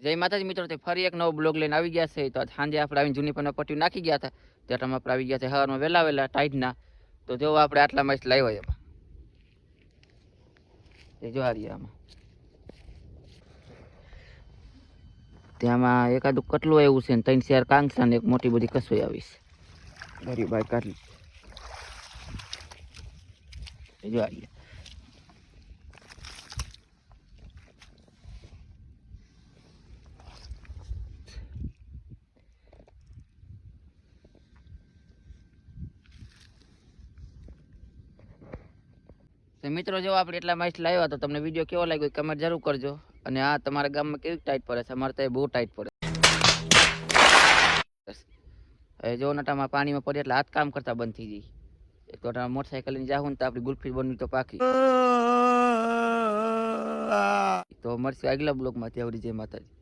જય માતાજી મિત્રો, તે ફરી એક નવો બ્લોગ લઈને આવી ગયા છે. તો સાંજે આપણે આવીને જૂની પણ પટ્ટી નાખી ગયા હતા. ત્યારે આપણે આવી ગયા છે. હવારમાં વહેલા વહેલા ટાઈટના. તો જો આપણે આટલા માસ લાવ્યા એમાં. એ જો હારી ત્યાંમાં એકાદું કટલું આવ્યું છે ને ત્રણ શેર કાંગસા ને એક મોટી બધી કસોઈ આવી છે. ગરીબ ભાઈ કાઢી એ જો આ મિત્રો, જો આપણે એટલા માઇસ લાવ્યા તો તમને વીડિયો કેવો લાગ્યો કમેન્ટ જરૂર કરજો. અને આ તમારા ગામમાં કેવી ટાઈટ પડે છે? અમારે તો એ બહુ ટાઈટ પડે હવે જો નટામાં પાણીમાં પડે એટલે હાથ કામ કરતા બંધ થઈ જાય. એક તો મોટરસાઇકલ લઈને જાઉં ને તો આપણી ગુલફી બની તો પાકી. તો મળશે આગલા બ્લોકમાંથી આવડી જય માતાજી.